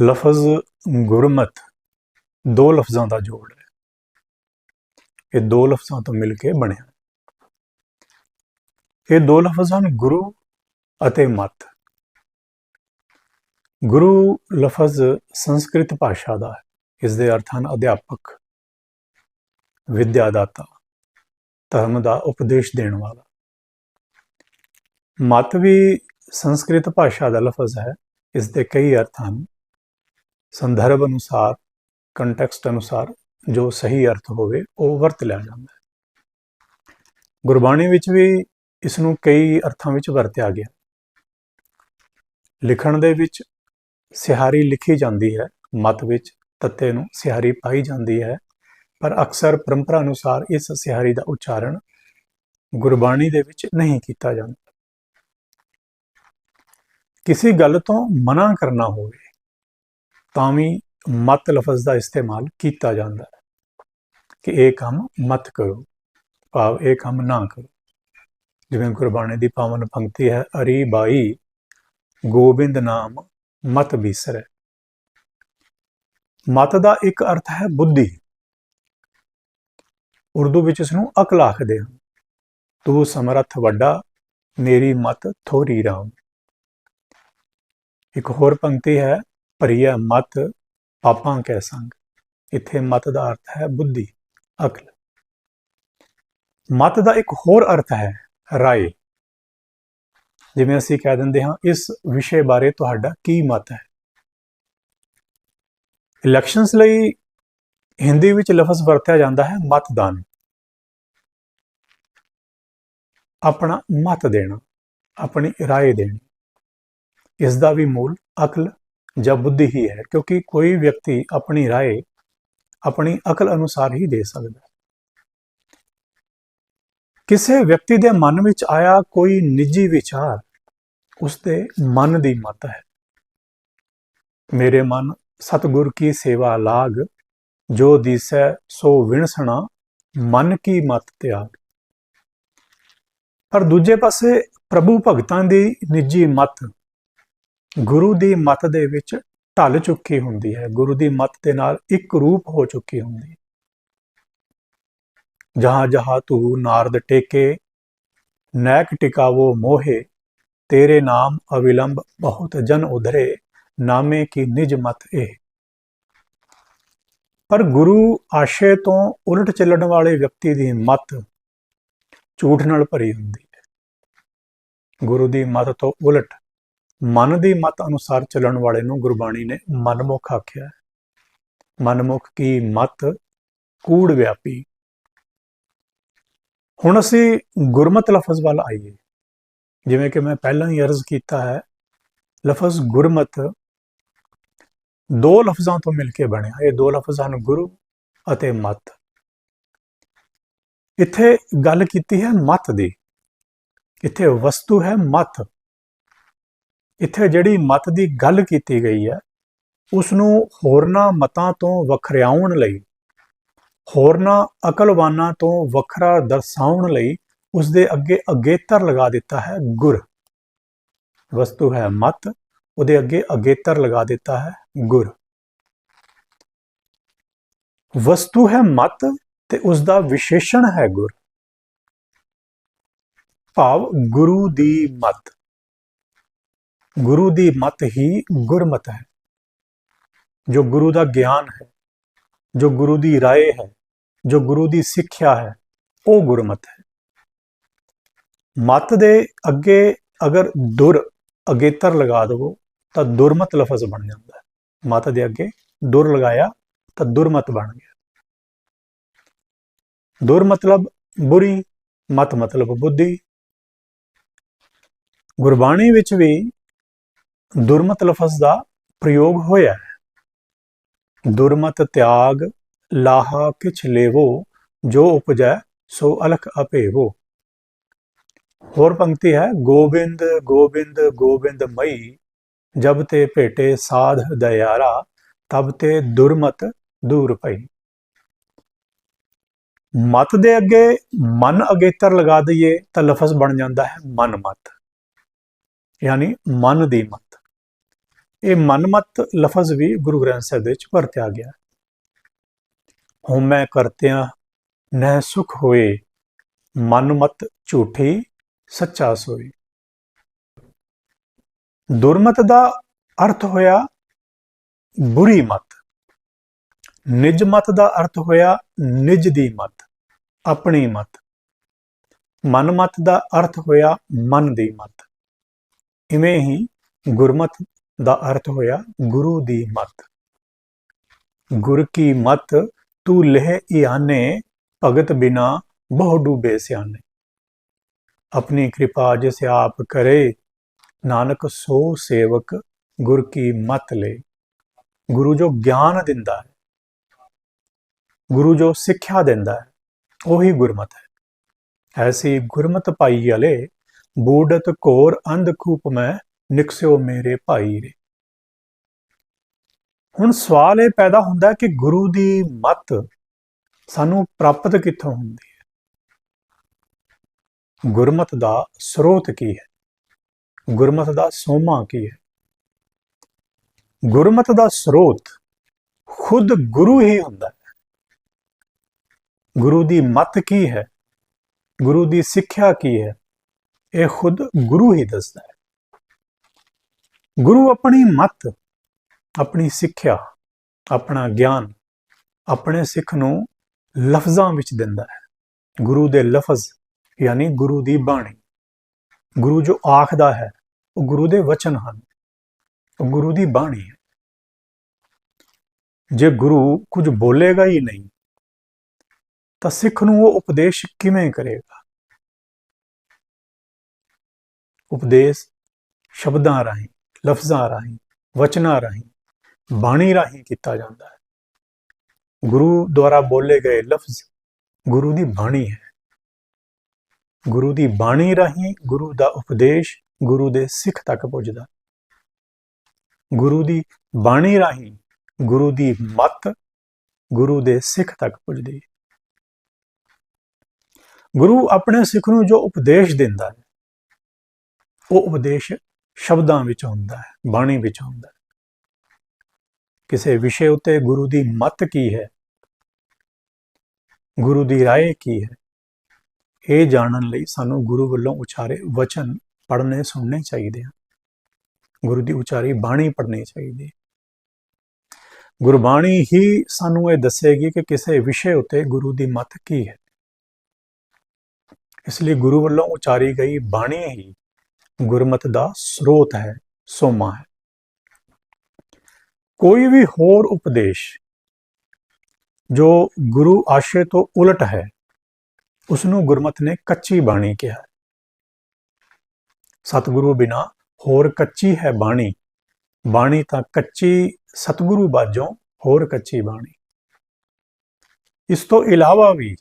ਲਫ਼ਜ਼ ਗੁਰਮਤ, ਦੋ ਲਫ਼ਜ਼ਾਂ ਦਾ ਜੋੜ ਹੈ। ਇਹ ਦੋ ਲਫ਼ਜ਼ਾਂ ਤੋਂ ਮਿਲ ਕੇ ਬਣਿਆ। ਇਹ ਦੋ ਲਫ਼ਜ਼ ਹਨ ਗੁਰੂ ਅਤੇ ਮਤ। ਗੁਰੂ ਲਫ਼ਜ਼ ਸੰਸਕ੍ਰਿਤ ਭਾਸ਼ਾ ਦਾ ਹੈ। ਇਸ ਦੇ ਅਰਥ ਹਨ ਅਧਿਆਪਕ, ਵਿਦਿਆਦਾਤਾ, ਧਰਮ ਦਾ ਉਪਦੇਸ਼ ਦੇਣ ਵਾਲਾ। ਮਤ ਵੀ ਸੰਸਕ੍ਰਿਤ ਭਾਸ਼ਾ ਦਾ ਲਫ਼ਜ਼ ਹੈ। ਇਸ ਦੇ ਕਈ ਅਰਥ ਹਨ। ਸੰਦਰਭ ਅਨੁਸਾਰ ਕੰਟੈਕਸਟ ਅਨੁਸਾਰ ਜੋ ਸਹੀ ਅਰਥ ਹੋਵੇ, ਉਹ ਵਰਤ ਲਿਆ ਜਾਂਦਾ ਹੈ। ਗੁਰਬਾਣੀ ਵਿੱਚ ਵੀ ਇਸ ਨੂੰ ਕਈ ਅਰਥਾਂ ਵਿੱਚ ਵਰਤਿਆ ਗਿਆ। ਲਿਖਣ ਦੇ ਵਿੱਚ ਸਿਹਾਰੀ ਲਿਖੀ ਜਾਂਦੀ ਹੈ, ਮਤ ਵਿੱਚ ਤੱਤੇ ਨੂੰ ਸਿਹਾਰੀ ਪਾਈ ਜਾਂਦੀ ਹੈ, ਪਰ ਅਕਸਰ ਪਰੰਪਰਾ ਅਨੁਸਾਰ ਇਸ ਸਿਹਾਰੀ ਦਾ ਉਚਾਰਨ ਗੁਰਬਾਣੀ ਦੇ ਵਿੱਚ ਨਹੀਂ ਕੀਤਾ ਜਾਂਦਾ। ਕਿਸੇ ਗੱਲ ਤੋਂ ਮਨਾ ਕਰਨਾ ਹੋਵੇ ਤਾਂ ਵੀ ਮਤ ਲਫ਼ਜ਼ ਦਾ ਇਸਤੇਮਾਲ ਕੀਤਾ ਜਾਂਦਾ ਹੈ ਕਿ ਇਹ ਕੰਮ ਮਤ ਕਰੋ, ਭਾਵ ਇਹ ਕੰਮ ਨਾ ਕਰੋ। ਜਿਵੇਂ ਗੁਰਬਾਣੀ ਦੀ ਪਾਵਨ ਪੰਕਤੀ ਹੈ, ਅਰੀ ਬਾਈ, ਗੋਬਿੰਦ ਨਾਮ ਮਤ ਬਿਸਰੈ। ਮਤ ਦਾ ਇੱਕ ਅਰਥ ਹੈ ਬੁੱਧੀ। ਉਰਦੂ ਵਿੱਚ ਇਸ ਨੂੰ ਅਕਲ ਆਖਦੇ ਹਨ। ਤੂੰ ਸਮਰੱਥ ਵੱਡਾ, ਮੇਰੀ ਮਤ ਥੋਰੀ ਰਾਮ। ਇੱਕ ਹੋਰ ਪੰਕਤੀ ਹੈ ਭਰੀਆ ਮਤ ਪਾਪਾਂ ਕੈ ਸੰਗ ਇੱਥੇ ਮਤ ਦਾ ਅਰਥ ਹੈ ਬੁੱਧੀ ਅਕਲ ਮਤ ਦਾ ਇੱਕ ਹੋਰ ਅਰਥ ਹੈ ਰਾਏ ਜਿਵੇਂ ਅਸੀਂ ਕਹਿ ਦਿੰਦੇ ਹਾਂ ਇਸ ਵਿਸ਼ੇ ਬਾਰੇ ਤੁਹਾਡਾ ਕੀ ਮਤ ਹੈ ਇਲੈਕਸ਼ਨਸ ਲਈ ਹਿੰਦੀ ਵਿੱਚ ਲਫ਼ਜ਼ ਵਰਤਿਆ ਜਾਂਦਾ ਹੈ ਮਤਦਾਨ ਆਪਣਾ ਮਤ ਦੇਣਾ ਆਪਣੀ رائے ਦੇਣੀ ਇਸ ਦਾ ਵੀ ਮੂਲ ਅਕਲ ਜਾਂ ਬੁੱਧੀ ਹੀ ਹੈ ਕਿਉਂਕਿ ਕੋਈ ਵਿਅਕਤੀ ਆਪਣੀ رائے ਆਪਣੀ ਅਕਲ ਅਨੁਸਾਰ ਹੀ ਦੇ ਸਕਦਾ ਹੈ ਕਿਸੇ ਵਿਅਕਤੀ ਦੇ ਮਨ ਵਿੱਚ ਆਇਆ ਕੋਈ ਨਿੱਜੀ ਵਿਚਾਰ ਉਸ ਦੇ ਮਨ ਦੀ ਮਤ ਹੈ ਮੇਰੇ ਮਨ ਸਤਗੁਰ ਕੀ ਸੇਵਾ ਲਾਗ ਜੋ ਦਿਸੈ ਸੋ ਵਿਣਸਣਾ ਮਨ ਕੀ ਮਤ ਤਿਆਗ ਪਰ ਦੂਜੇ ਪਾਸੇ ਪ੍ਰਭੂ ਭਗਤਾਂ ਦੀ ਨਿੱਜੀ ਮਤ ਗੁਰੂ ਦੀ ਮਤ ਦੇ ਵਿੱਚ ਢਲ ਚੁੱਕੀ ਹੁੰਦੀ ਹੈ। ਗੁਰੂ ਦੀ ਮਤ ਦੇ ਨਾਲ ਇੱਕ ਰੂਪ ਹੋ ਚੁੱਕੀ ਹੁੰਦੀ ਹੈ। ਜਹਾਂ ਜਹਾਂ ਤੂੰ ਨਾਰਦ ਟੇਕੇ, ਨੈਕ ਟਿਕਾਵੋ ਮੋਹੇ, ਤੇਰੇ ਨਾਮ ਅਵਿਲੰਬ ਬਹੁਤ ਜਨ ਉਧਰੇ, ਨਾਮੇ ਕੀ ਨਿਜ ਮਤ ਇਹ। ਪਰ ਗੁਰੂ ਆਸ਼ੇ ਤੋਂ ਉਲਟ ਚੱਲਣ ਵਾਲੇ ਵਿਅਕਤੀ ਦੀ ਮਤ ਝੂਠ ਨਾਲ ਭਰੀ ਹੁੰਦੀ ਹੈ। ਗੁਰੂ ਦੀ ਮਤ ਤੋਂ ਉਲਟ ਮਨ ਦੀ ਮਤ ਅਨੁਸਾਰ ਚੱਲਣ ਵਾਲੇ ਨੂੰ ਗੁਰਬਾਣੀ ਨੇ ਮਨਮੁਖ ਆਖਿਆ। ਹੈ ਮਨਮੁਖ ਕੀ ਮਤ? ਕੂੜ ਵਿਆਪੀ। ਹੁਣ ਅਸੀਂ ਗੁਰਮਤ ਲਫ਼ਜ਼ ਵੱਲ ਆਈਏ। ਜਿਵੇਂ ਕਿ ਮੈਂ ਪਹਿਲਾਂ ਹੀ ਅਰਜ਼ ਕੀਤਾ ਹੈ, ਲਫ਼ਜ਼ ਗੁਰਮਤ ਦੋ ਲਫ਼ਜ਼ਾਂ ਤੋਂ ਮਿਲ ਕੇ ਬਣਿਆ। ਇਹ ਦੋ ਲਫ਼ਜ਼ ਹਨ ਗੁਰੂ ਅਤੇ ਮਤ। ਇੱਥੇ ਗੱਲ ਕੀਤੀ ਹੈ ਮਤ ਦੀ। ਇੱਥੇ ਵਸਤੂ ਹੈ ਮਤ। ਇੱਥੇ ਜਿਹੜੀ ਮਤ ਦੀ ਗੱਲ ਕੀਤੀ ਗਈ ਹੈ ਉਸ ਨੂੰ ਹੋਰਨਾਂ ਮਤਾਂ ਤੋਂ ਵੱਖਰਿਆਉਣ ਲਈ, ਹੋਰਨਾਂ ਅਕਲਵਾਨਾਂ ਤੋਂ ਵੱਖਰਾ ਦਰਸਾਉਣ ਲਈ ਉਸ ਦੇ ਅੱਗੇ ਅਗੇਤਰ ਲਗਾ ਦਿੱਤਾ ਹੈ ਗੁਰ। ਵਸਤੂ ਹੈ ਮਤ, ਉਹਦੇ ਅੱਗੇ ਅਗੇਤਰ ਲਗਾ ਦਿੱਤਾ ਹੈ ਗੁਰ। ਵਸਤੂ ਹੈ ਮਤ ਤੇ ਉਸ ਦਾ ਵਿਸ਼ੇਸ਼ਣ ਹੈ ਗੁਰ। ਭਾਵ ਗੁਰੂ ਦੀ ਮਤ। ਗੁਰੂ ਦੀ ਮਤ ਹੀ ਗੁਰਮਤ ਹੈ। ਜੋ ਗੁਰੂ ਦਾ ਗਿਆਨ ਹੈ, ਜੋ ਗੁਰੂ ਦੀ ਰਾਏ ਹੈ, ਜੋ ਗੁਰੂ ਦੀ ਸਿੱਖਿਆ ਹੈ, ਉਹ ਗੁਰਮਤ ਹੈ। ਮਤ ਦੇ ਅੱਗੇ ਅਗਰ ਦੁਰ ਅਗੇਤਰ ਲਗਾ ਦਵੋ, ਤਾਂ ਦੁਰਮਤ ਲਫ਼ਜ਼ ਬਣ ਜਾਂਦਾ ਹੈ। ਮਤ ਦੇ ਅੱਗੇ ਦੁਰ ਲਗਾਇਆ, ਤਾਂ ਦੁਰਮਤ ਬਣ ਗਿਆ। ਦੁਰ ਮਤਲਬ ਬੁਰੀ, ਮਤ ਮਤਲਬ ਬੁੱਧੀ। ਗੁਰਬਾਣੀ ਵਿੱਚ ਵੀ ਦੁਰਮਤ ਲਫ਼ਜ਼ ਦਾ ਪ੍ਰਯੋਗ ਹੋਇਆ ਹੈ। ਦੁਰਮਤ ਤਿਆਗ, ਲਾਹਾ ਕਿਛ ਲੇਵੋ, ਜੋ ਉਪਜੈ ਸੋ ਅਲਖ ਅਪੇਵੋ ਹੋਰ ਪੰਕਤੀ ਹੈ, ਗੋਬਿੰਦ ਗੋਬਿੰਦ ਗੋਬਿੰਦ ਮਈ, ਜਬ ਤੇ ਭੇਟੇ ਸਾਧ ਦਇਆਰਾ, ਤਬ ਤੇ ਦੁਰਮਤ ਦੂਰ ਪਈ। ਮਤ ਦੇ ਅੱਗੇ ਮਨ ਅਗੇਤਰ ਲਗਾ ਦਈਏ ਤਾਂ ਲਫ਼ਜ਼ ਬਣ ਜਾਂਦਾ ਹੈ ਮਨ ਮਤ ਯਾਨੀ ਮਨ ਦੀ ਮਤ। ਇਹ ਮਨਮਤ ਲਫ਼ਜ਼ ਵੀ ਗੁਰੂ ਗ੍ਰੰਥ ਸਾਹਿਬ ਦੇ ਵਿੱਚ ਵਰਤਿਆ ਗਿਆ ਹਉਮੈ ਕਰਤਿਆਂ, ਨਹਿ ਸੁਖ ਹੋਏ, ਮਨਮਤ ਝੂਠੀ, ਸੱਚਾ ਸੋਈ। ਦੁਰਮਤ ਦਾ ਅਰਥ ਹੋਇਆ ਬੁਰੀ ਮਤ। ਨਿਜ ਮਤ ਦਾ ਅਰਥ ਹੋਇਆ ਨਿਜ ਦੀ ਮਤ, ਆਪਣੀ ਮਤ। ਮਨ ਮਤ ਦਾ ਅਰਥ ਹੋਇਆ ਮਨ ਦੀ ਮਤ। ਇਵੇਂ ਹੀ ਗੁਰਮਤ ਦਾ ਅਰਥ ਹੋਇਆ ਗੁਰੂ ਦੀ ਮਤ। ਗੁਰ ਕੀ ਮਤ, ਤੂੰ ਲਹਿ ਇਆਨੇ, ਭਗਤ ਬਿਨਾ ਬਹੁ ਡੂਬੇ ਸਿਆਨੇ। ਆਪਣੀ ਕਿਰਪਾ ਜਿਸ ਆਪ ਕਰੇ, ਨਾਨਕ ਸੋ ਸੇਵਕ ਗੁਰ ਕੀ ਮਤ ਲੈ। ਗੁਰੂ ਜੋ ਗਿਆਨ ਦਿੰਦਾ ਹੈ, ਗੁਰੂ ਜੋ ਸਿੱਖਿਆ ਦਿੰਦਾ ਹੈ, ਉਹੀ ਗੁਰਮਤ ਹੈ। ਐਸੀ ਗੁਰਮਤ ਪਾਈ ਵਾਲੇ ਬੂਡਤ ਕੋਰ ਅੰਧ ਖੂਪ ਮੈਂ ਨਿਕਸਿਓ ਮੇਰੇ ਭਾਈ ਰੇ। ਹੁਣ ਸਵਾਲ ਇਹ ਪੈਦਾ ਹੁੰਦਾ ਕਿ ਗੁਰੂ ਦੀ ਮਤ ਸਾਨੂੰ ਪ੍ਰਾਪਤ ਕਿੱਥੋਂ ਹੁੰਦੀ ਹੈ? ਗੁਰਮਤ ਦਾ ਸਰੋਤ ਕੀ ਹੈ? ਗੁਰਮਤ ਦਾ ਸੋਮਾ ਕੀ ਹੈ? ਗੁਰਮਤ ਦਾ ਸਰੋਤ ਖੁਦ ਗੁਰੂ ਹੀ ਹੁੰਦਾ ਹੈ। ਗੁਰੂ ਦੀ ਮਤ ਕੀ ਹੈ? ਗੁਰੂ ਦੀ ਸਿੱਖਿਆ ਕੀ ਹੈ? ਇਹ ਖੁਦ ਗੁਰੂ ਹੀ ਦੱਸਦਾ ਹੈ। ਗੁਰੂ ਆਪਣੀ ਮਤ, ਆਪਣੀ ਸਿੱਖਿਆ, ਆਪਣਾ ਗਿਆਨ ਆਪਣੇ ਸਿੱਖ ਨੂੰ ਲਫ਼ਜ਼ਾਂ ਵਿੱਚ ਦਿੰਦਾ ਹੈ। ਗੁਰੂ ਦੇ ਲਫ਼ਜ਼ ਯਾਨੀ ਗੁਰੂ ਦੀ ਬਾਣੀ, ਗੁਰੂ ਜੋ ਆਖਦਾ ਹੈ, ਉਹ ਗੁਰੂ ਦੇ ਵਚਨ ਹਨ, ਉਹ ਗੁਰੂ ਦੀ ਬਾਣੀ ਹੈ। ਜੇ ਗੁਰੂ ਕੁਝ ਬੋਲੇਗਾ ਹੀ ਨਹੀਂ, ਤਾਂ ਸਿੱਖ ਨੂੰ ਉਹ ਉਪਦੇਸ਼ ਕਿਵੇਂ ਕਰੇਗਾ? ਉਪਦੇਸ਼ ਸ਼ਬਦਾਂ ਰਾਹੀਂ ਲਫ਼ਜ਼ਾਂ ਰਾਹੀਂ, ਵਚਨਾਂ ਰਾਹੀਂ, ਬਾਣੀ ਰਾਹੀਂ ਕੀਤਾ ਜਾਂਦਾ ਹੈ। ਗੁਰੂ ਦੁਆਰਾ ਬੋਲੇ ਗਏ ਲਫ਼ਜ਼ ਗੁਰੂ ਦੀ ਬਾਣੀ ਹੈ। ਗੁਰੂ ਦੀ ਬਾਣੀ ਰਾਹੀਂ ਗੁਰੂ ਦਾ ਉਪਦੇਸ਼ ਗੁਰੂ ਦੇ ਸਿੱਖ ਤੱਕ ਪਹੁੰਚਦਾ ਗੁਰੂ ਦੀ ਬਾਣੀ ਰਾਹੀਂ ਗੁਰੂ ਦੀ ਮੱਤ ਗੁਰੂ ਦੇ ਸਿੱਖ ਤੱਕ ਪਹੁੰਚਦੀ ਹੈ। ਗੁਰੂ ਆਪਣੇ ਸਿੱਖ ਨੂੰ ਜੋ ਉਪਦੇਸ਼ ਦਿੰਦਾ ਹੈ, ਉਹ ਉਪਦੇਸ਼ ਸ਼ਬਦਾਂ ਵਿੱਚ ਹੁੰਦਾ ਹੈ, ਬਾਣੀ ਵਿੱਚ ਹੁੰਦਾ ਹੈ। ਕਿਸੇ ਵਿਸ਼ੇ ਉੱਤੇ ਗੁਰੂ ਦੀ ਮਤ ਕੀ ਹੈ? ਗੁਰੂ ਦੀ ਰਾਏ ਕੀ ਹੈ? ਇਹ ਜਾਣਨ ਲਈ ਸਾਨੂੰ ਗੁਰੂ ਵੱਲੋਂ ਉਚਾਰੇ ਵਚਨ ਪੜ੍ਹਨੇ, ਸੁਣਨੇ ਚਾਹੀਦੇ ਹਨ। ਗੁਰੂ ਦੀ ਉਚਾਰੀ ਬਾਣੀ ਪੜ੍ਹਨੀ ਚਾਹੀਦੀ ਹੈ। ਗੁਰਬਾਣੀ ਹੀ ਸਾਨੂੰ ਇਹ ਦੱਸੇਗੀ ਕਿ ਕਿਸੇ ਵਿਸ਼ੇ ਉੱਤੇ ਗੁਰੂ ਦੀ ਮਤ ਕੀ ਹੈ। ਇਸ ਲਈ ਗੁਰੂ ਵੱਲੋਂ ਉਚਾਰੀ ਗਈ ਬਾਣੀ ਹੀ ਗੁਰਮਤ ਦਾ ਸਰੋਤ ਹੈ, ਸੋਮਾ ਹੈ। ਕੋਈ ਵੀ ਹੋਰ ਉਪਦੇਸ਼ ਜੋ ਗੁਰੂ ਆਸ਼ੇ ਤੋਂ ਉਲਟ ਹੈ ਉਸ ਨੂੰ ਗੁਰਮਤ ਨੇ ਕੱਚੀ ਬਾਣੀ ਕਿਹਾ। ਸਤਿਗੁਰੂ ਬਿਨਾ ਹੋਰ ਕੱਚੀ ਹੈ ਬਾਣੀ ਬਾਣੀ ਤਾਂ ਕੱਚੀ ਸਤਿਗੁਰੂ ਬਾਝੋਂ ਹੋਰ ਕੱਚੀ ਬਾਣੀ। ਇਸ ਤੋਂ ਇਲਾਵਾ ਵੀ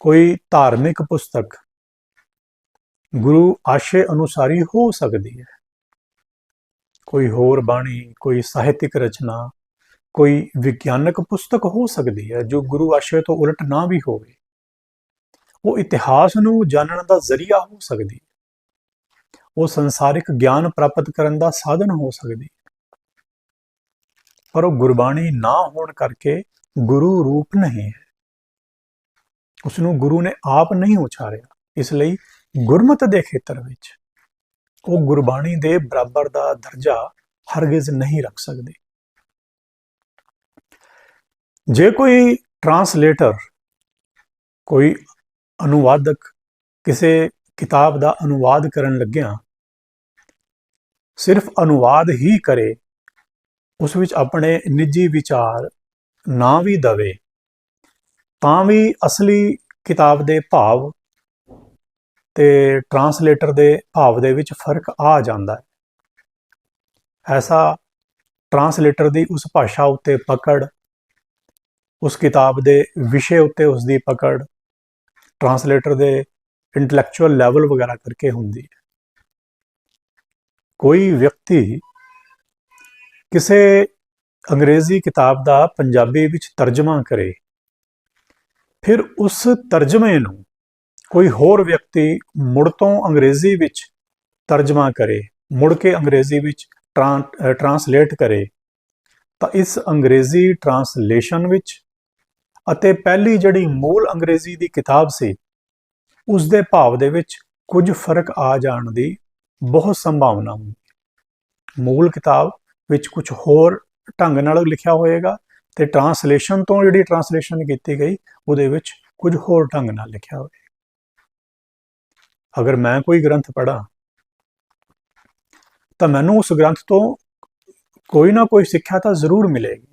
ਕੋਈ ਧਾਰਮਿਕ ਪੁਸਤਕ ਗੁਰੂ ਆਸ਼ੇ ਅਨੁਸਾਰੀ ਹੋ ਸਕਦੀ ਹੈ। ਕੋਈ ਹੋਰ ਬਾਣੀ, ਕੋਈ ਸਾਹਿਤਿਕ ਰਚਨਾ, ਕੋਈ ਵਿਗਿਆਨਕ ਪੁਸਤਕ ਹੋ ਸਕਦੀ ਹੈ ਜੋ ਗੁਰੂ ਆਸ਼ੇ ਤੋਂ ਉਲਟ ਨਾ ਵੀ ਹੋਵੇ। ਉਹ ਇਤਿਹਾਸ ਨੂੰ ਜਾਣਨ ਦਾ ਜ਼ਰੀਆ ਹੋ ਸਕਦੀ ਹੈ। ਉਹ ਸੰਸਾਰਿਕ ਗਿਆਨ ਪ੍ਰਾਪਤ ਕਰਨ ਦਾ ਸਾਧਨ ਹੋ ਸਕਦੀ ਪਰ ਉਹ ਗੁਰਬਾਣੀ ਨਾ ਹੋਣ ਕਰਕੇ ਗੁਰੂ ਰੂਪ ਨਹੀਂ ਹੈ। ਉਸ ਨੂੰ ਗੁਰੂ ਨੇ ਆਪ ਨਹੀਂ ਉਚਾਰਿਆ। ਇਸ ਲਈ ਗੁਰਮਤ ਦੇ ਖੇਤਰ ਵਿੱਚ, ਉਹ ਗੁਰਬਾਣੀ ਦੇ ਬਰਾਬਰ ਦਾ ਦਰਜਾ ਹਰਗਿਜ਼ ਨਹੀਂ ਰੱਖ ਸਕਦੇ। ਜੇ ਕੋਈ ਟਰਾਂਸਲੇਟਰ ਕੋਈ ਅਨੁਵਾਦਕ ਕਿਸੇ ਕਿਤਾਬ ਦਾ ਅਨੁਵਾਦ ਕਰਨ ਲੱਗਿਆ, ਸਿਰਫ ਅਨੁਵਾਦ ਹੀ ਕਰੇ, ਉਸ ਵਿੱਚ ਆਪਣੇ ਨਿੱਜੀ ਵਿਚਾਰ ਨਾ ਵੀ ਦਵੇ, ਤਾਂ ਵੀ ਅਸਲੀ ਕਿਤਾਬ ਦੇ ਭਾਵ ਤੇ ਟਰਾਂਸਲੇਟਰ ਦੇ ਭਾਵ ਦੇ ਵਿੱਚ ਫ਼ਰਕ ਆ ਜਾਂਦਾ ਹੈ। ਐਸਾ ਟਰਾਂਸਲੇਟਰ ਦੀ ਉਸ ਭਾਸ਼ਾ ਉੱਤੇ ਪਕੜ, ਉਸ ਕਿਤਾਬ ਦੇ ਵਿਸ਼ੇ ਉੱਤੇ ਉਸ ਦੀ ਪਕੜ ਟਰਾਂਸਲੇਟਰ ਦੇ ਇੰਟੈਲੈਕਚੁਅਲ ਲੈਵਲ ਵਗੈਰਾ ਕਰਕੇ ਹੁੰਦੀ ਹੈ। ਕੋਈ ਵਿਅਕਤੀ ਕਿਸੇ ਅੰਗਰੇਜ਼ੀ ਕਿਤਾਬ ਦਾ ਪੰਜਾਬੀ ਵਿੱਚ ਤਰਜਮਾ ਕਰੇ, ਫਿਰ ਉਸ ਤਰਜਮੇ ਨੂੰ ਕੋਈ ਹੋਰ ਵਿਅਕਤੀ ਮੁੜ ਤੋਂ ਅੰਗਰੇਜ਼ੀ ਵਿੱਚ ਤਰਜਮਾ ਕਰੇ, ਮੁੜ ਕੇ ਅੰਗਰੇਜ਼ੀ ਵਿੱਚ ਟਰਾਂਸਲੇਟ ਕਰੇ, ਤਾਂ ਇਸ ਅੰਗਰੇਜ਼ੀ ਟਰਾਂਸਲੇਸ਼ਨ ਵਿੱਚ ਅਤੇ ਪਹਿਲੀ ਜਿਹੜੀ ਮੂਲ ਅੰਗਰੇਜ਼ੀ ਦੀ ਕਿਤਾਬ ਸੀ ਉਸ ਦੇ ਭਾਵ ਦੇ ਵਿੱਚ ਕੁਝ ਫ਼ਰਕ ਆ ਜਾਣ ਦੀ ਬਹੁਤ ਸੰਭਾਵਨਾ ਹੁੰਦੀ ਹੈ। ਮੂਲ ਕਿਤਾਬ ਵਿੱਚ ਕੁਝ ਹੋਰ ਢੰਗ ਨਾਲ ਲਿਖਿਆ ਹੋਏਗਾ ਤੇ ਟਰਾਂਸਲੇਸ਼ਨ ਤੋਂ ਜਿਹੜੀ ਟਰਾਂਸਲੇਸ਼ਨ ਕੀਤੀ ਗਈ, ਉਹਦੇ ਵਿੱਚ ਕੁਝ ਹੋਰ ਢੰਗ ਨਾਲ ਲਿਖਿਆ ਹੋਵੇਗਾ ਅਗਰ ਮੈਂ ਕੋਈ ਗ੍ਰੰਥ ਪੜ੍ਹਾਂ, ਤਾਂ ਮੈਨੂੰ ਉਸ ਗ੍ਰੰਥ ਤੋਂ ਕੋਈ ਨਾ ਕੋਈ ਸਿੱਖਿਆ ਤਾਂ ਜ਼ਰੂਰ ਮਿਲੇਗੀ।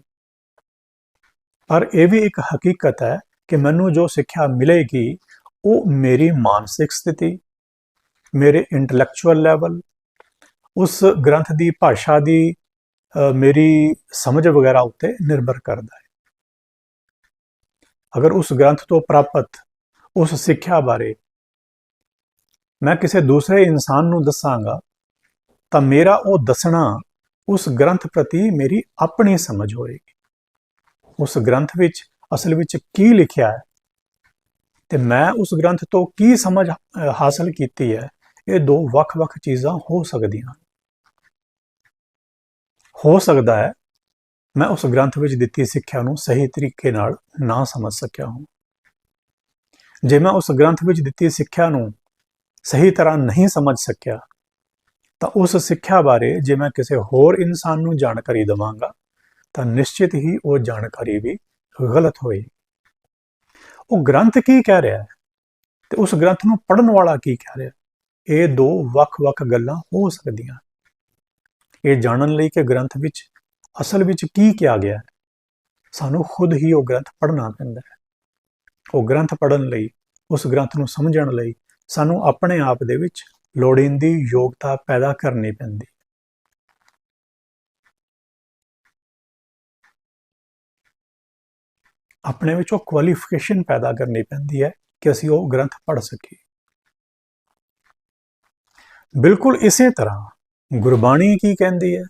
ਪਰ ਇਹ ਵੀ ਇੱਕ ਹਕੀਕਤ ਹੈ ਕਿ ਮੈਨੂੰ ਜੋ ਸਿੱਖਿਆ ਮਿਲੇਗੀ, ਉਹ ਮੇਰੀ ਮਾਨਸਿਕ ਸਥਿਤੀ, ਮੇਰੇ ਇੰਟੈਲੈਕਚੁਅਲ ਲੈਵਲ, ਉਸ ਗ੍ਰੰਥ ਦੀ ਭਾਸ਼ਾ ਦੀ ਮੇਰੀ ਸਮਝ ਵਗੈਰਾ ਉੱਤੇ ਨਿਰਭਰ ਕਰਦਾ ਹੈ। ਅਗਰ ਉਸ ਗ੍ਰੰਥ ਤੋਂ ਪ੍ਰਾਪਤ ਉਸ ਸਿੱਖਿਆ ਬਾਰੇ ਮੈਂ ਕਿਸੇ ਦੂਸਰੇ ਇਨਸਾਨ ਨੂੰ ਦੱਸਾਂਗਾ, ਤਾਂ ਮੇਰਾ ਉਹ ਦੱਸਣਾ ਉਸ ਗ੍ਰੰਥ ਪ੍ਰਤੀ ਮੇਰੀ ਆਪਣੀ ਸਮਝ ਹੋਏਗੀ। ਉਸ ਗ੍ਰੰਥ ਵਿੱਚ, ਅਸਲ ਵਿੱਚ ਕੀ ਲਿਖਿਆ ਹੈ? ਤੇ ਮੈਂ ਉਸ ਗ੍ਰੰਥ ਤੋਂ ਕੀ ਸਮਝ ਹਾਸਲ ਕੀਤੀ ਹੈ? ਇਹ ਦੋ ਵੱਖ-ਵੱਖ ਚੀਜ਼ਾਂ ਹੋ ਸਕਦੀਆਂ ਹਨ। ਹੋ ਸਕਦਾ ਹੈ, ਮੈਂ ਉਸ ਗ੍ਰੰਥ ਵਿੱਚ ਦਿੱਤੀ ਸਿੱਖਿਆ ਨੂੰ ਸਹੀ ਤਰੀਕੇ ਨਾਲ ਨਾ ਸਮਝ ਸਕਿਆ ਹਾਂ ਜੇ ਮੈਂ ਉਸ ਗ੍ਰੰਥ ਵਿੱਚ ਦਿੱਤੀ ਸਿੱਖਿਆ ਨੂੰ ਸਹੀ ਤਰ੍ਹਾਂ ਨਹੀਂ ਸਮਝ ਸਕਿਆ, ਤਾਂ ਉਸ ਸਿੱਖਿਆ ਬਾਰੇ ਜੇ ਮੈਂ ਕਿਸੇ ਹੋਰ ਇਨਸਾਨ ਨੂੰ ਜਾਣਕਾਰੀ ਦਵਾਂਗਾ, ਤਾਂ ਨਿਸ਼ਚਿਤ ਹੀ ਉਹ ਜਾਣਕਾਰੀ ਵੀ ਗਲਤ ਹੋਏਗੀ। ਉਹ ਗ੍ਰੰਥ ਕੀ ਕਹਿ ਰਿਹਾ ਹੈ? ਤੇ ਉਸ ਗ੍ਰੰਥ ਨੂੰ ਪੜਨ ਵਾਲਾ ਕੀ ਕਹਿ ਰਿਹਾ ਇਹ ਦੋ ਵੱਖ-ਵੱਖ ਗੱਲਾਂ ਹੋ ਸਕਦੀਆਂ ਇਹ ਜਾਣਨ ਲਈ ਕਿ ਗ੍ਰੰਥ ਵਿੱਚ, ਅਸਲ ਵਿੱਚ ਕੀ ਕਿਹਾ ਗਿਆ ਹੈ? ਸਾਨੂੰ ਖੁਦ ਹੀ ਉਹ ਗ੍ਰੰਥ ਪੜ੍ਹਨਾ ਪੈਂਦਾ ਹੈ। ਉਹ ਗ੍ਰੰਥ ਪੜ੍ਹਨ ਲਈ, ਉਸ ਗ੍ਰੰਥ ਨੂੰ ਸਮਝਣ ਲਈ ਸਾਨੂੰ ਆਪਣੇ ਆਪ ਦੇ ਵਿੱਚ ਲੋੜੀਂਦੀ ਯੋਗਤਾ ਪੈਦਾ ਕਰਨੀ ਪੈਂਦੀ। ਆਪਣੇ ਵਿੱਚ ਉਹ ਕੁਆਲੀਫਿਕੇਸ਼ਨ ਪੈਦਾ ਕਰਨੀ ਪੈਂਦੀ ਹੈ ਕਿ ਅਸੀਂ ਉਹ ਗ੍ਰੰਥ ਪੜ੍ਹ ਸਕੀਏ। ਬਿਲਕੁਲ ਇਸੇ ਤਰ੍ਹਾਂ ਗੁਰਬਾਣੀ ਕੀ ਕਹਿੰਦੀ ਹੈ?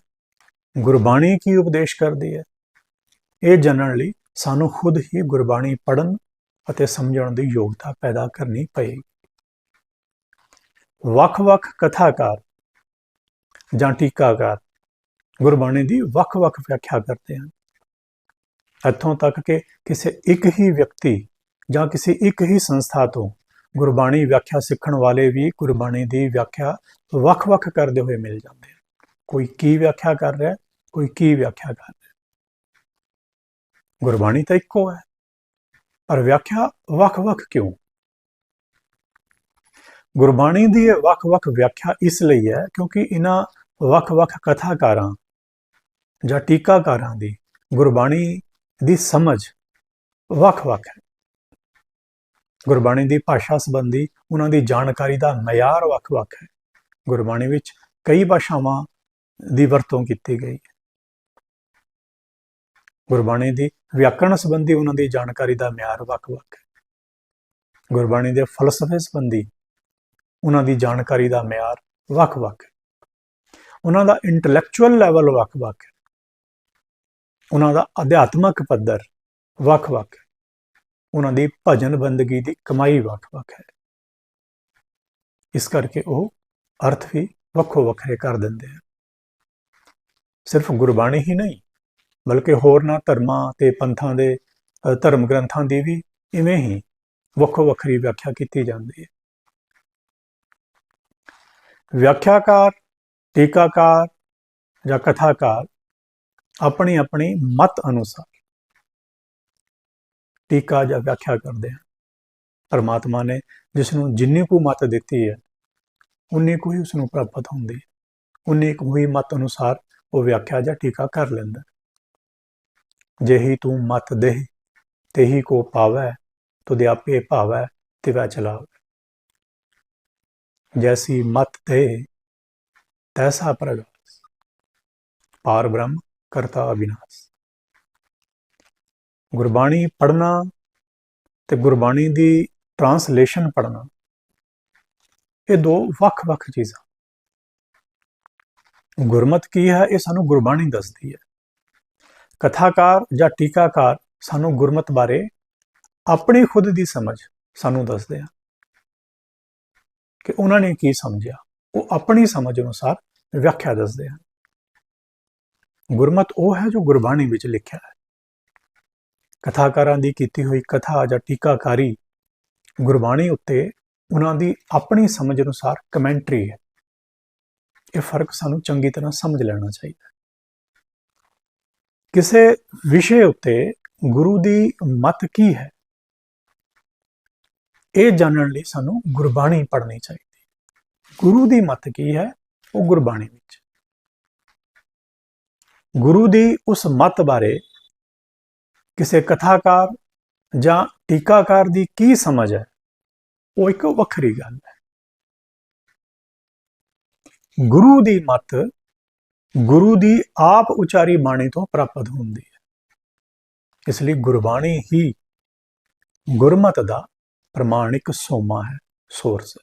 ਗੁਰਬਾਣੀ ਕੀ ਉਪਦੇਸ਼ ਕਰਦੀ ਹੈ? ਇਹ ਜਾਣਨ ਲਈ ਸਾਨੂੰ ਖੁਦ ਹੀ ਗੁਰਬਾਣੀ ਪੜਨ ਅਤੇ ਸਮਝਣ ਦੀ ਯੋਗਤਾ ਪੈਦਾ ਕਰਨੀ ਪਏਗੀ। ਵੱਖ-ਵੱਖ ਕਥਾਕਾਰ ਜਾਂ ਟੀਕਾਕਾਰ ਗੁਰਬਾਣੀ ਦੀ ਵੱਖ-ਵੱਖ ਵਿਆਖਿਆ ਕਰਦੇ ਹਨ। ਇੱਥੋਂ ਤੱਕ ਕਿ ਕਿਸੇ ਇੱਕ ਹੀ ਵਿਅਕਤੀ ਜਾਂ ਕਿਸੇ ਇੱਕ ਹੀ ਸੰਸਥਾ ਤੋਂ ਗੁਰਬਾਣੀ ਵਿਆਖਿਆ ਸਿੱਖਣ ਵਾਲੇ ਵੀ ਗੁਰਬਾਣੀ ਦੀ ਵਿਆਖਿਆ ਵੱਖ-ਵੱਖ ਕਰਦੇ ਹੋਏ ਮਿਲ ਜਾਂਦੇ ਹਨ। ਕੋਈ ਕੀ ਵਿਆਖਿਆ ਕਰ ਰਿਹਾ, ਕੋਈ ਕੀ ਵਿਆਖਿਆ ਕਰ ਰਿਹਾ। ਗੁਰਬਾਣੀ ਤਾਂ ਇੱਕੋ ਹੈ, ਪਰ ਵਿਆਖਿਆ ਵੱਖ-ਵੱਖ ਕਿਉਂ? ਗੁਰਬਾਣੀ ਦੀ ਇਹ ਵੱਖ-ਵੱਖ ਵਿਆਖਿਆ ਇਸ ਲਈ ਹੈ ਕਿਉਂਕਿ ਇਹਨਾਂ ਵੱਖ-ਵੱਖ ਕਥਾਕਾਰਾਂ ਜਾਂ ਟੀਕਾਕਾਰਾਂ ਦੀ ਗੁਰਬਾਣੀ ਦੀ ਸਮਝ ਵੱਖ-ਵੱਖ ਹੈ। ਗੁਰਬਾਣੀ ਦੀ ਭਾਸ਼ਾ ਸੰਬੰਧੀ ਉਹਨਾਂ ਦੀ ਜਾਣਕਾਰੀ ਦਾ ਮਿਆਰ ਵੱਖ-ਵੱਖ ਹੈ। ਗੁਰਬਾਣੀ ਵਿੱਚ ਕਈ ਭਾਸ਼ਾਵਾਂ ਦੀ ਵਰਤੋਂ ਕੀਤੀ ਗਈ ਹੈ। ਗੁਰਬਾਣੀ ਦੀ ਵਿਆਕਰਣ ਸੰਬੰਧੀ ਉਹਨਾਂ ਦੀ ਜਾਣਕਾਰੀ ਦਾ ਮਿਆਰ ਵੱਖ-ਵੱਖ ਹੈ। ਗੁਰਬਾਣੀ ਦੇ ਫਲਸਫੇ ਸੰਬੰਧੀ ਉਹਨਾਂ ਦੀ ਜਾਣਕਾਰੀ ਦਾ ਮਿਆਰ ਵੱਖ-ਵੱਖ ਹੈ। ਉਹਨਾਂ ਦਾ ਇੰਟੈਲੈਕਚੁਅਲ ਲੈਵਲ ਵੱਖ-ਵੱਖ ਹੈ। ਉਹਨਾਂ ਦਾ ਅਧਿਆਤਮਕ ਪੱਧਰ ਵੱਖ-ਵੱਖ ਹੈ। ਉਹਨਾਂ ਦੀ ਭਜਨ ਬੰਦਗੀ ਦੀ ਕਮਾਈ ਵੱਖ-ਵੱਖ ਹੈ। ਇਸ ਕਰਕੇ ਉਹ ਅਰਥ ਵੀ ਵੱਖੋ ਵੱਖਰੇ ਕਰ ਦਿੰਦੇ ਹਨ। ਸਿਰਫ ਗੁਰਬਾਣੀ ਹੀ ਨਹੀਂ, ਬਲਕਿ ਹੋਰਨਾਂ ਧਰਮਾਂ ਤੇ ਪੰਥਾਂ ਦੇ ਧਰਮ ਗ੍ਰੰਥਾਂ ਦੀ ਵੀ ਇਵੇਂ ਹੀ ਵੱਖੋ ਵੱਖਰੀ ਵਿਆਖਿਆ ਕੀਤੀ ਜਾਂਦੀ ਹੈ। ਵਿਆਖਿਆਕਾਰ, ਟੀਕਾਕਾਰ ਜਾਂ ਕਥਾਕਾਰ ਆਪਣੀ ਆਪਣੀ ਮਤ ਅਨੁਸਾਰ ਟੀਕਾ ਜਾਂ ਵਿਆਖਿਆ ਕਰਦੇ ਹਨ ਪਰਮਾਤਮਾ ਨੇ ਜਿਸ ਨੂੰ ਜਿੰਨੀ ਕੁ ਮਤ ਦਿੱਤੀ ਹੈ, ਉਨੀ ਕੁ ਹੀ ਉਸ ਨੂੰ ਪ੍ਰਾਪਤ ਹੁੰਦੀ ਹੈ। ਉਨੀ ਕੁ ਹੀ ਮਤ ਅਨੁਸਾਰ ਉਹ ਵਿਆਖਿਆ ਜਾਂ ਟੀਕਾ ਕਰ ਲੈਂਦਾ ਹੈ। ਜਿਹੀ ਤੂੰ ਮਤ ਦੇ ਤੇਹੀ ਕੋ ਪਾਵੈ, ਤੁਧ ਆਪੇ ਭਾਵੈ, ਤਿਵੈ ਚਲਾਵੈ। ਜੈਸੀ ਮਤ ਦੇ ਤੈਸਾ ਪ੍ਰਗਾਸ ਪਾਰ ਬ੍ਰਹਮ ਕਰਤਾ ਅਵਿਨਾਸ਼ ਗੁਰਬਾਣੀ ਪੜ੍ਹਨਾ ਤੇ ਗੁਰਬਾਣੀ ਦੀ ਟਰਾਂਸਲੇਸ਼ਨ ਪੜ੍ਹਨਾ ਇਹ ਦੋ ਵੱਖ-ਵੱਖ ਚੀਜ਼ਾਂ ਗੁਰਮਤ ਕੀ ਹੈ ਇਹ ਸਾਨੂੰ ਗੁਰਬਾਣੀ ਦੱਸਦੀ ਹੈ ਕਥਾਕਾਰ ਜਾਂ ਟੀਕਾਕਾਰ ਸਾਨੂੰ ਗੁਰਮਤ ਬਾਰੇ ਆਪਣੀ ਖੁਦ ਦੀ ਸਮਝ ਸਾਨੂੰ ਦੱਸਦੇ ਆ ਕਿ ਉਹਨਾਂ ਨੇ ਕੀ ਸਮਝਿਆ? ਉਹ ਆਪਣੀ ਸਮਝ ਅਨੁਸਾਰ ਵਿਆਖਿਆ ਦੱਸਦੇ ਹਨ। ਗੁਰਮਤ ਉਹ ਹੈ ਜੋ ਗੁਰਬਾਣੀ ਵਿੱਚ ਲਿਖਿਆ ਹੈ। ਕਥਾਕਾਰਾਂ ਦੀ ਕੀਤੀ ਹੋਈ ਕਥਾ ਜਾਂ ਟੀਕਾਕਾਰੀ ਗੁਰਬਾਣੀ ਉੱਤੇ ਉਹਨਾਂ ਦੀ ਆਪਣੀ ਸਮਝ ਅਨੁਸਾਰ ਕਮੈਂਟਰੀ ਹੈ। ਇਹ ਫ਼ਰਕ ਸਾਨੂੰ ਚੰਗੀ ਤਰ੍ਹਾਂ ਸਮਝ ਲੈਣਾ ਚਾਹੀਦਾ ਹੈ। ਕਿਸੇ ਵਿਸ਼ੇ ਉੱਤੇ ਗੁਰੂ ਦੀ ਮਤ ਕੀ ਹੈ? ਇਹ ਜਾਣਨ ਲਈ ਸਾਨੂੰ ਗੁਰਬਾਣੀ ਪੜ੍ਹਨੀ ਚਾਹੀਦੀ ਹੈ। ਗੁਰੂ ਦੀ ਮਤ ਕੀ ਹੈ? ਉਹ ਗੁਰਬਾਣੀ ਵਿੱਚ। ਗੁਰੂ ਦੀ ਉਸ ਮਤ ਬਾਰੇ ਕਿਸੇ ਕਥਾਕਾਰ ਜਾਂ ਟੀਕਾਕਾਰ ਦੀ ਕੀ ਸਮਝ ਹੈ? ਉਹ ਇੱਕ ਵੱਖਰੀ ਗੱਲ ਹੈ। ਗੁਰੂ ਦੀ ਮਤ ਗੁਰੂ ਦੀ ਆਪ ਉਚਾਰੀ ਬਾਣੀ ਤੋਂ ਪ੍ਰਾਪਤ ਹੁੰਦੀ ਹੈ। ਇਸ ਲਈ ਗੁਰਬਾਣੀ ਹੀ ਗੁਰਮਤ ਦਾ ਪ੍ਰਮਾਣਿਕ ਸੋਮਾ ਹੈ ਸੋਰਸ